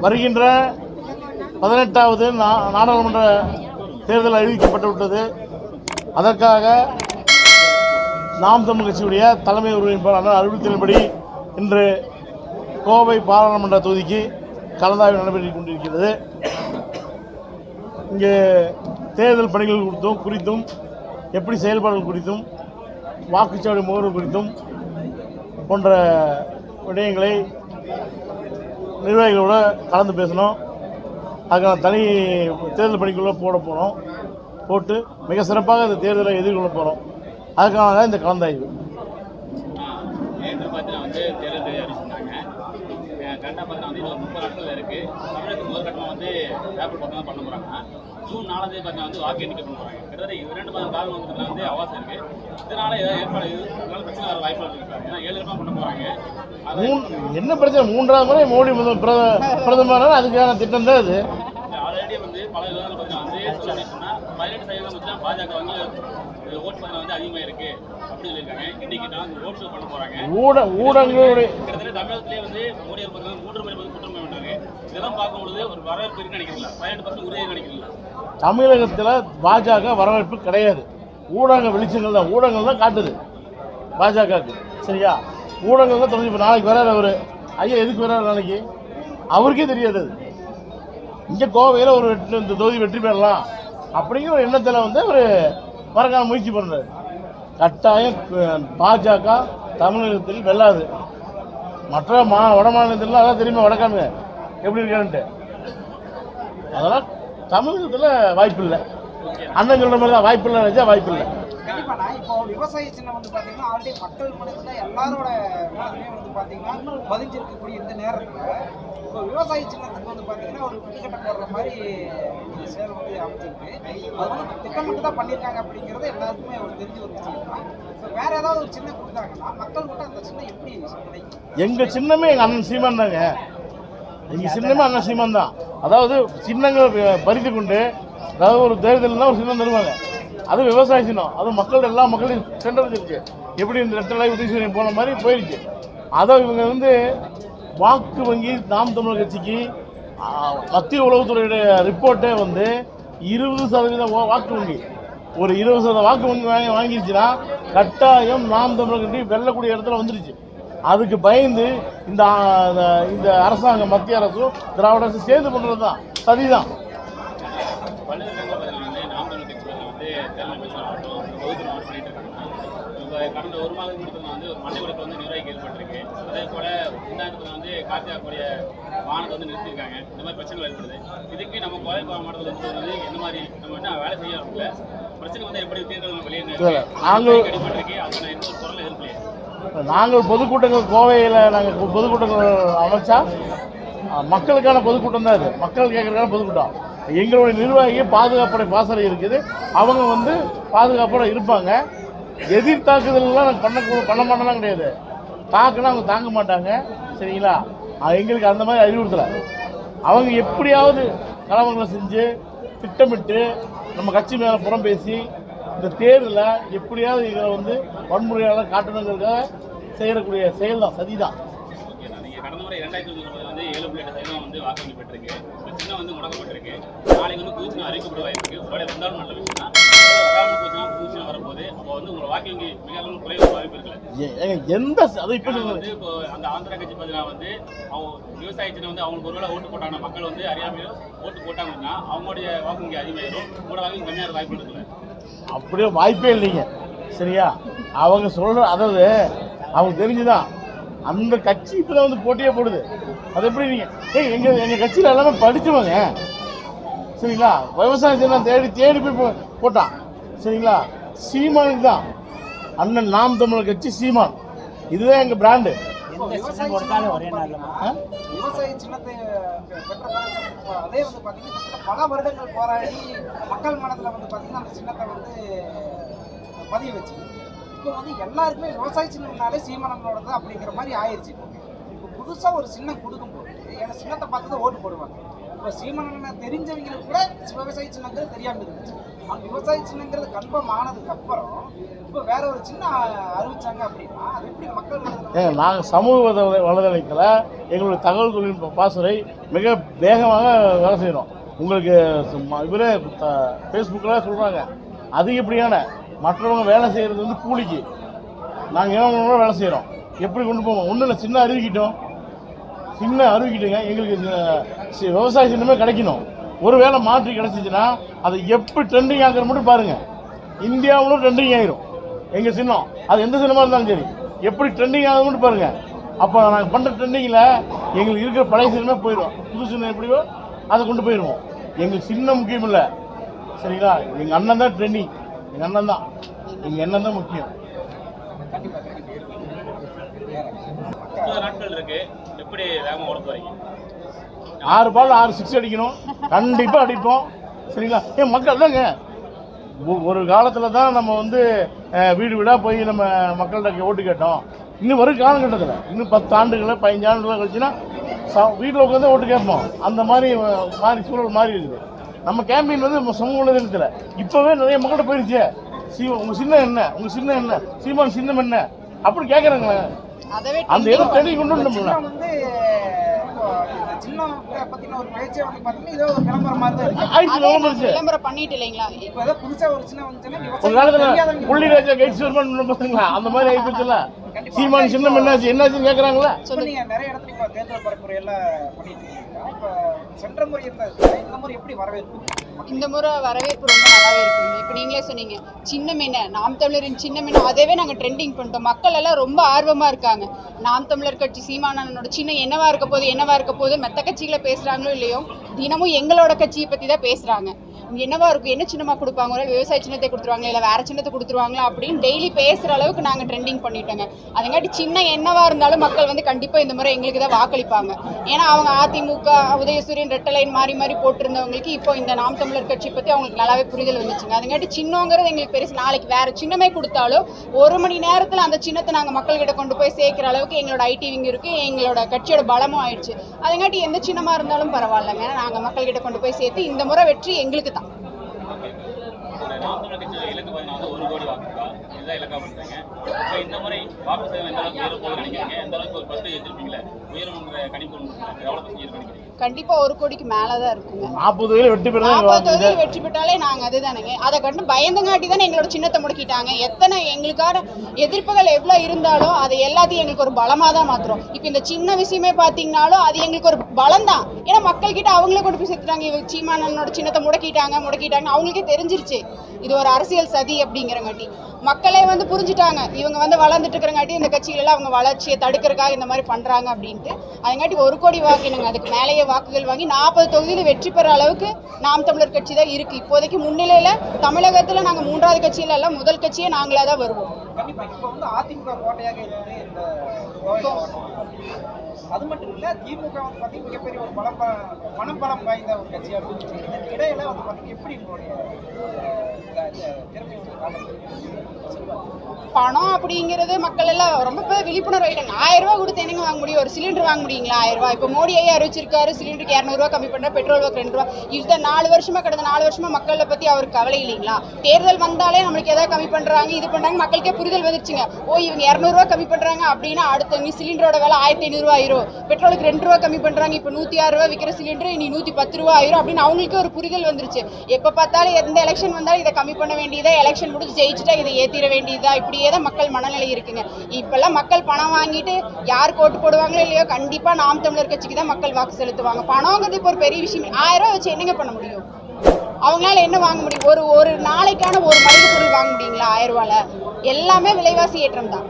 வருகின்ற பதினெட்டாவது நா- நாடாளுமன்ற தேர்தல் அறிவிக்கப்பட்டுவிட்டது. அதற்காக நாம் தமிழ் கட்சியுடைய தலைமை ஒருங்கிணைப்பாளர் அறிவித்தலின்படி இன்று கோவை பாராளுமன்ற தொகுதிக்கு கலந்தாய்வு நடைபெற்று கொண்டிருக்கிறது. இங்கே தேர்தல் பணிகள் குறித்தும் குறித்தும் எப்படி செயல்பாடுகள் குறித்தும் வாக்குச்சாவடி முகவர்கள் குறித்தும் போன்ற விடயங்களை நிர்வாகிகளோட கலந்து பேசணும். அதுக்கான தனி தேர்தல் பணிக்குள்ளே போட போகிறோம் போட்டு மிக சிறப்பாக இந்த தேர்தலை எதிர்கொள்ள போகிறோம் அதுக்கான தான் இந்த கலந்தாய்வு. நேற்று பார்த்தீங்கன்னா வந்து தேர்தல் முப்பது நாட்கள் இருக்குது தமிழகத்துக்கு முதல் கட்டமாக வந்து ஏப்ரல் பக்கம் தான் பண்ண போகிறாங்க ஜூன் நாலாம் தேதி பார்த்தீங்கன்னா வந்து வாக்கு எண்ணிக்கை பண்ண போகிறாங்க கிட்டத்தட்ட இரண்டு மாதம் காலம் வந்து வந்து அவகாசம் இருக்குது இதனால ஏதாவது ஏற்பாடு இதனால பிரச்சனை வர வாய்ப்பு இருக்கு. ஏன்னா ஏழு ரூபாய் பண்ண அது மூணு என்ன பிரச்சனை? மூன்றாவது முறை மோடி முதல் பிரத பிரதமர் அதுக்கான திட்டம் தான் இது ஆல்ரெடி வந்து பல விதங்கள் பார்த்தீங்கன்னா சொல்ல சொன்னால் பதினெட்டு சதவீதம் பார்த்தீங்கன்னா பாஜக வந்து ஓட்டு பார்த்தீங்கன்னா வந்து அதிகமாக இருக்குது அப்படின்னு சொல்லியிருக்காங்க. இன்னைக்கு தான் ஓட் ஷோ பண்ண போகிறாங்க ஊட ஊடகங்களுடைய கிட்டத்தட்ட தமிழகத்திலே வந்து மோடி அவர் பார்த்தீங்கன்னா மூன்று மணி வந்து குற்றம் பண்ணுறாங்க இதெல்லாம் பார்க்கும்பொழுது ஒரு வரவேற்பு இருக்குன்னு நினைக்கிறீங்களா பதினெட்டு பர்சன்ட் உறுதியாக நினைக்கிறீங்களா தமிழகத்தில் பாஜக வரவேற்பு கிடையாது. ஊடக வெளிச்சங்கள் தான் ஊடகங்கள் தான் காட்டுது. பாஜகவுக்கு சரியா? ஊடகங்கள் தான் தெரிஞ்சு இப்போ நாளைக்கு வராரு அவர். ஐயா எதுக்கு வராரு நாளைக்கு? அவருக்கே தெரியாது அது. இங்கே கோவையில் ஒரு வெற்றி இந்த தொகுதி வெற்றி பெறலாம் அப்படிங்கிற ஒரு எண்ணத்தில் வந்து அவர் வரக்கான முயற்சி பண்ணுறாரு கட்டாயம் பாஜக தமிழகத்தில் வெல்லாது. மற்ற மா வட மாநிலத்தில் அதான் தெரியுமா வடக்கானுங்க எப்படி இருக்கான்ட்டு? அதெல்லாம் தமிழகத்தில் வாய்ப்பு இல்லை அண்ணன் சொல்ற மாதிரி தான் வாய்ப்பு இல்லை நினச்சா வாய்ப்பு இல்லை கண்டிப்பாண்ணா இப்போ விவசாய சின்னம் வந்து பார்த்தீங்கன்னா ஆல்ரெடி மக்கள் மனசுல எல்லாரோட மனதிலையும் வந்து பார்த்தீங்கன்னா பதிஞ்சிருக்கக்கூடிய இந்த நேரத்தில் இப்போ விவசாய சின்னத்துக்கு வந்து பார்த்தீங்கன்னா ஒரு போடுற மாதிரி செயல் வந்து அமைச்சிருக்கு அது வந்து திட்டமிட்டு தான் பண்ணியிருக்காங்க அப்படிங்கிறது எல்லாருக்குமே ஒரு தெரிஞ்ச தான் இப்போ வேற ஏதாவது ஒரு சின்னம் கொடுத்தாங்கன்னா மக்கள் கூட அந்த சின்னம் எப்படி கிடைக்கும் எங்கள் சின்னமே எங்கள் அண்ணன் சீமான் தாங்க. எங்கள் சின்னமே அண்ணன் சீமான் தான் அதாவது சின்னங்களை பறித்து கொண்டு அதாவது ஒரு தேர்தல்னா ஒரு சின்னம் தருவாங்க. அது விவசாய சின்னம். அது மக்கள் எல்லா மக்களையும் சென்றடைஞ்சிருச்சு எப்படி இந்த ரெட்டலை உதவி போன மாதிரி போயிடுச்சு. அதை இவங்க வந்து வாக்கு வங்கி நாம் தமிழர் கட்சிக்கு மத்திய உளவுத்துறையுடைய ரிப்போர்ட்டே வந்து இருபது சதவீதம் வாக்கு வங்கி. ஒரு இருபது சதவீதம் வாக்கு வங்கி வாங்கி வாங்கிருச்சுன்னா கட்டாயம் நாம் தமிழர் கட்சி வெல்லக்கூடிய இடத்துல வந்துருச்சு. அதுக்கு பயந்து இந்த இந்த- அரசாங்கம் மத்திய அரசும் திராவிட அரசும் சேர்ந்து பண்ணுறது தான். சதிதான் கடந்த ஒரு முன்னாடி வந்து ஒரு மண்டை உடைப்பு வந்து நிர்வாகிக்கு ஏற்பட்டிருக்கு அதே போல இந்தாண்டு வந்து காத்தியாக்கூடிய வாகனத்தை வந்து நிறுத்தியிருக்காங்க இந்த மாதிரி பிரச்சனைகள் ஏற்படுது இதுக்கு நம்ம கோவை மாவட்டத்தில் வந்து எந்த மாதிரி நம்ம என்ன வேலை செய்ய பிரச்சனை வந்து எப்படி தீர்க்கிறது வெளியே இல்ல, நாங்க- அடிபட்டிருக்கு அதுக்கான எந்த ஒரு குரல் எதிர்ப்பு நாங்கள் பொதுக்கூட்டங்கள் கோவையில் நாங்கள் பொதுக்கூட்டங்கள் அமைச்சா மக்களுக்கான பொதுக்கூட்டம் தான் இது மக்கள் கேட்குறதுக்கான பொதுக்கூட்டம். எங்களுடைய நிர்வாகி பாதுகாப்புடைய பாசறை இருக்குது. அவங்க வந்து பாதுகாப்போட இருப்பாங்க. எதிர் தாக்குதல்லாம் நாங்கள் பண்ண பண்ண மாட்டோம்லாம் கிடையாது. தாக்குனா அவங்க தாங்க மாட்டாங்க. சரிங்களா? எங்களுக்கு அந்த மாதிரி அறிவுறுத்தலை. அவங்க எப்படியாவது கலவரங்களை செஞ்சு திட்டமிட்டு நம்ம கட்சி மேலே புறம் பேசி இந்த தேர்தலில் எப்படியாவது இதில் வந்து வன்முறையாளர் காட்டணுங்கிறதுக்காக செய்யக்கூடிய செயல் தான் சதி தான் கடந்த முறை இரண்டாயிரத்தி வந்து ஏழு புள்ளி எட்டு சதவீதம் வந்து வாக்கு பெற்றிருக்கு. சின்ன வந்து முடக்கப்பட்டிருக்கு. நாளைக்கு வந்து புதுச்சினம் அறிவிக்கப்பட வாய்ப்பு இருக்கு. ஒருவேளை வந்தாலும் நல்ல விஷயம் தான் வராமல் வரப்போகுது. அப்போ வந்து உங்களை வாக்கு வங்கி மிக அளவு வாய்ப்பு இருக்குல்ல? எந்த அதை இப்போ வந்து இப்போ அந்த ஆந்திரா கட்சி பார்த்தீங்கன்னா வந்து அவங்க விவசாய வந்து அவங்களுக்கு ஒருவேளை ஓட்டு போட்டாங்கன்னா மக்கள் வந்து அறியாமையோ ஓட்டு போட்டாங்கன்னா அவங்களுடைய வாக்கு வங்கி அதிகமாயிரும் உங்களோட வாக்கு கம்மியாக வாய்ப்பு இருக்குல்ல? அப்படியே வாய்ப்பே இல்லைங்க. சரியா? அவங்க சொல்கிற அதாவது அவங்க தெரிஞ்சுதான். அந்த கட்சி இப்போ தான் வந்து போட்டியே போடுது. அது எப்படி நீங்கள் ஏய் எங்கள் எங்கள் கட்சியில் எல்லாமே படித்தவங்க சரிங்களா? விவசாயத்தை தேடி தேடி போய் போ- போட்டான். சரிங்களா? சீமானுக்கு தான். அண்ணன் நாம் தமிழர் கட்சி சீமான். இதுதான் எங்கள் பிராண்டு ஒரே? விவசாய சின்னத்தை அதே வந்து பார்த்தீங்கன்னா பல வருடங்கள் போராடி மக்கள் மனதில் வந்து பார்த்தீங்கன்னா அந்த சின்னத்தை வந்து பதிய வச்சு இப்போ வந்து எல்லாருக்குமே விவசாய சின்னம்னாலே சீமானங்களோட தான் அப்படிங்கிற மாதிரி ஆயிடுச்சு இப்போ. புதுசாக ஒரு சின்னம் கொடுக்கும்போது ஏன்னா சின்னத்தை பார்த்து தான் ஓட்டு போடுவாங்க. இப்போ சீமனனை தெரிஞ்சவங்களுக்கு கூட விவசாய சின்னங்கிறது தெரியாம இருந்துச்சு. விவசாய சின்னங்கிறது கன்ஃபார்ம் ஆனதுக்கு அப்புறம் இப்போ வேற ஒரு சின்ன அறிவிச்சாங்க அப்படின்னா அது எப்படி மக்கள் ஏங்க நாங்கள் சமூக வலை- வலைதளத்தில் எங்களுடைய தகவல் தொழில்நுட்ப பாசறை மிக வேகமாக வேலை செய்கிறோம் உங்களுக்கு இவரே ஃபேஸ்புக்கில் சொல்கிறாங்க அதிகப்படியான மற்றவங்க வேலை செய்கிறது வந்து கூலிக்கு. நாங்கள் என்ன வேலை செய்கிறோம் எப்படி கொண்டு போவோம்? ஒன்றும் இல்லை சின்ன அறிவிக்கிட்டோம். சின்ன அறிவிக்கிட்டுங்க. எங்களுக்கு சி- விவசாய சின்னமே கிடைக்கணும். ஒருவேளை மாற்றி கிடைச்சிச்சுன்னா அதை எப்படி ட்ரெண்டிங் ஆகிற மட்டும் பாருங்கள் இந்தியாவிலும் ட்ரெண்டிங் ஆயிரும். எங்கள் சின்னம் அது எந்த சின்னமாக இருந்தாலும் சரி எப்படி ட்ரெண்டிங் ஆகுது மட்டும் பாருங்கள் அப்போ நாங்கள் பண்ணுற ட்ரெண்டிங்கில் எங்களுக்கு இருக்கிற பழைய சின்னமே போயிடும் புது சின்னம் எப்படியோ அதை கொண்டு போயிடுவோம் எங்களுக்கு சின்னம் முக்கியம் இல்லை. சரிங்களா? எங்கள் அண்ணன் தான் ட்ரெண்டிங் எங்கள் அண்ணன் தான். எங்கள் எண்ணம் தான் முக்கியம். நாட்கள் இருக்கு. எப்படி வேகமாக ஓட போறீங்க ஆறு பால் ஆறு சிக்ஸ் அடிக்கணும். கண்டிப்பாக அடிப்போம். சரிங்களா? ஏன் மக்கள் தாங்க ஒரு காலத்தில் தான் நம்ம வந்து வீடு வீடாக போய் நம்ம மக்கள்கிட்ட ஓட்டு கேட்டோம். இன்னும் வரும் காலகட்டத்தில் இன்னும் பத்து ஆண்டுகளில் பதினஞ்சு ஆண்டுகள் கழிச்சுன்னா ச வீட்டில் உட்காந்து ஓட்டு கேட்போம். அந்த மாதிரி மாறி சூழல் மாறி இருக்குது. நம்ம கேம்பெயின் வந்து நம்ம சமூக வலைதளத்தில் இப்போவே நிறைய மக்கள்கிட்ட போயிருச்சு. சீ உங்கள் சின்னம் என்ன? உங்கள் சின்னம் என்ன? சீமான் சின்னம் என்ன? அப்படி கேட்குறாங்களே அந்த இடம் தேடி கொண்டு வந்து பத்தின ஒரு பேச்சே வந்து பாத்தீங்கன்னா ஏதோ ஒரு விளம்பரம் மாதிரி தான் இருக்கு. விளம்பரம் விளம்பரம் பண்ணிட்டு இல்லைங்களா? இப்போ ஏதோ புதுசா ஒரு வந்துச்சுன்னா காலத்துல தெரியாதவங்க புள்ளி ராஜா கைட் சிவன் பார்த்தீங்களா அந்த மாதிரி ஆயிப்போச்சுல சீமான் சின்னம் என்னாச்சு? என்னாச்சுன்னு கேட்குறாங்களா நீங்க நிறைய இடத்துல இப்போ தேர்தல் பரப்புரை எல்லாம் பண்ணிட்டு இருக்கீங்க. இப்போ சென்ற முறை இருந்தது இந்த முறை எப்படி வரவேற்பு? இந்த முறை வரவேற்பு ரொம்ப நல்லாவே இருக்குங்க. இப்போ நீங்களே சொன்னீங்க சின்னம் என்ன? நாம் தமிழரின் சின்னம் என்ன? அதவே நாங்கள் ட்ரெண்டிங் பண்ணிட்டோம். மக்கள் எல்லாம் ரொம்ப ஆர்வமாக இருக்காங்க. நாம் தமிழர் கட்சி சீமானனோட சின்னம் என்னவா இருக்க போகுது என்னவா இருக்க போகுது மெத்த கட்சிகளை பேசுகிறாங்களோ இல்லையோ தினமும் எங்களோட கட்சியை பற்றி தான் பேசுகிறாங்க என்னவா இருக்கும்? என்ன சின்னமா கொடுப்பாங்க? விவசாய சின்னத்தை கொடுத்துருவாங்களா? இல்லை வேற சின்னத்தை கொடுத்துருவாங்களா? அப்படின்னு டெய்லி பேசுகிற அளவுக்கு நாங்கள் ட்ரெண்டிங் பண்ணிட்டோங்க. அதுங்காட்டி சின்ன என்னவா இருந்தாலும் மக்கள் வந்து கண்டிப்பாக இந்த முறை எங்களுக்கு தான் வாக்களிப்பாங்க. ஏன்னா அவங்க அதிமுக உதயசூரியன் ரெட்டலைன் மாறி மாறி போட்டிருந்தவங்களுக்கு இப்போ இந்த நாம் தமிழர் கட்சி பற்றி அவங்களுக்கு நல்லாவே புரிதல் வந்துச்சுங்க. அதுங்காட்டி சின்னங்கிறது எங்களுக்கு பெருசு. நாளைக்கு வேற சின்னமே கொடுத்தாலும் ஒரு மணி நேரத்தில் அந்த சின்னத்தை நாங்கள் மக்கள்கிட்ட கொண்டு போய் சேர்க்குற அளவுக்கு எங்களோட ஐடி விங் இருக்கு. எங்களோட கட்சியோட பலமும் ஆயிடுச்சு. அதுங்காட்டி எந்த சின்னமா இருந்தாலும் பரவாயில்லைங்க. நாங்கள் மக்கள்கிட்ட கொண்டு போய் சேர்த்து இந்த முறை வெற்றி எங்களுக்கு தான் இந்த நாம் தமிழர் கட்சியோட இலக்கு பார்த்தீங்கன்னா வந்து ஒரு கோடி தான் இலக்காக பண்ணுறாங்க இப்போ இந்த முறை வாக்கு சதவீதம் எந்த அளவுக்கு உயர போகுதுன்னு நினைக்கிறீங்க? எந்த அளவுக்கு ஒரு பத்து வச்சிருப்பீங்களே உயரம்ன்ற கணிப்பு ஒன்று இருக்கு. எவ்வளோ பர்சன்டேஜ் நினைக்கிறீங்க? கண்டிப்பா ஒரு கோடிக்கு மேலே தான் இருக்குங்க. நாற்பது வயதில் வெற்றி பெற தான் நாற்பது தொகுதியில் வெற்றி பெற்றாலே நாங்க அதுதானேங்க. அதை கண்டு பயந்தங்காட்டி தானே எங்களோட சின்னத்தை முடக்கிட்டாங்க. எத்தனை எங்களுக்கான எதிர்ப்புகள் எவ்வளவு இருந்தாலும் அதை எல்லாத்தையும் எங்களுக்கு ஒரு பலமா தான் மாத்துறோம். இப்போ இந்த சின்ன விஷயமே பாத்தீங்கன்னாலும் அது எங்களுக்கு ஒரு பலம் தான் ஏன்னா மக்கள் கிட்ட அவங்களே கொண்டு போய் சேர்த்துட்டாங்க. இவ சீமானனோட சின்னத்தை முடக்கிட்டாங்க முடக்கிட்டாங்க அவங்களுக்கே தெரிஞ்சிருச்சு. இது ஒரு அரசியல் சதி அப்படிங்கிறங்காட்டி. மக்களே வந்து புரிஞ்சுட்டாங்க. இவங்க வந்து வளர்ந்துட்டு இருக்கிறங்காட்டி இந்த கட்சிகளெல்லாம் அவங்க வளர்ச்சியை தடுக்கிறதுக்காக இந்த மாதிரி பண்ணுறாங்க அப்படின்ட்டு. அதங்காட்டி ஒரு கோடி வாக்கினுங்க அதுக்கு மேலேயே வாக்குகள் வாங்கி நாற்பது தொகுதியில் வெற்றி பெற அளவுக்கு நாம் தமிழர் கட்சி தான் இருக்குது இப்போதைக்கு முன்னிலையில் தமிழகத்தில் நாங்கள் மூன்றாவது கட்சியில எல்லாம் முதல் கட்சியே நாங்களாக தான் வருவோம். அது மட்டும் இல்ல திமுக வந்து பார்த்தீங்கன்னா மிகப்பெரிய ஒரு பலம் வாய்ந்த ஒரு இடையில வந்து பார்த்தீங்கன்னா எப்படி பணம் அப்படிங்கிறது மக்கள் எல்லாம் ரொம்ப பேர் விழிப்புணர்வு ஆயிட்டாங்க. ஆயிரம் ரூபாய் கொடுத்து என்னங்க வாங்க முடியும்? ஒரு சிலிண்டர் வாங்க முடியுங்களா? ஆயிரம் ரூபாய். இப்போ மோடி ஐயா அறிவிச்சிருக்காரு சிலிண்டருக்கு இரநூறுவா கம்மி பண்ணுறா பெட்ரோல் ரெண்டு ரூபா இந்த நாலு வருஷமா கடந்த நாலு வருஷமா மக்களை பத்தி அவருக்கு கவலை இல்லைங்களா? தேர்தல் வந்தாலே நம்மளுக்கு எதாவது கம்மி பண்றாங்க இது பண்றாங்க மக்களுக்கே புரிதல் வந்துருச்சுங்க. ஓ இவங்க இரநூறுவா கம்மி பண்றாங்க அப்படின்னா அடுத்த நீ சிலிண்டரோட விலை ஆயிரத்தி ஐநூறுவா ஆயிரும். பெட்ரோலுக்கு ரெண்டு ரூபா கம்மி பண்றாங்க இப்போ நூத்தி ஆறு ரூபா விற்கிற சிலிண்டர் இனி நூத்தி பத்து ரூபா ஆயிரும் அப்படின்னு அவங்களுக்கு ஒரு புரிதல் வந்துருச்சு. எப்ப பார்த்தாலும் எந்த எலெக்ஷன் வந்தாலும் இதை கம்மி பண்ண வேண்டியதா? எலெக்ஷன் முடிஞ்சு ஜெயிச்சுட்டா இதை ஏத்திர வேண்டியதா? இப்படியே தான் மக்கள் மனநிலை இருக்குங்க. இப்பெல்லாம் மக்கள் பணம் வாங்கிட்டு யார் கோட்டு போடுவாங்களோ இல்லையோ கண்டிப்பா நாம் தமிழர் கட்சிக்கு தான் மக்கள் வாக்கு செலுத்துவாங்க. பணங்கிறது இப்போ ஒரு பெரிய விஷயம் ஆயிரம் ரூபாய் வச்சு என்னங்க பண்ண முடியும்? அவங்களால என்ன வாங்க முடியும்? ஒரு ஒரு நாளைக்கான ஒரு மளிகை பொருள் வாங்க முடியுங்களா? ஆயிரம் ரூபால எல்லாமே விலைவாசி ஏற்றம் தான்.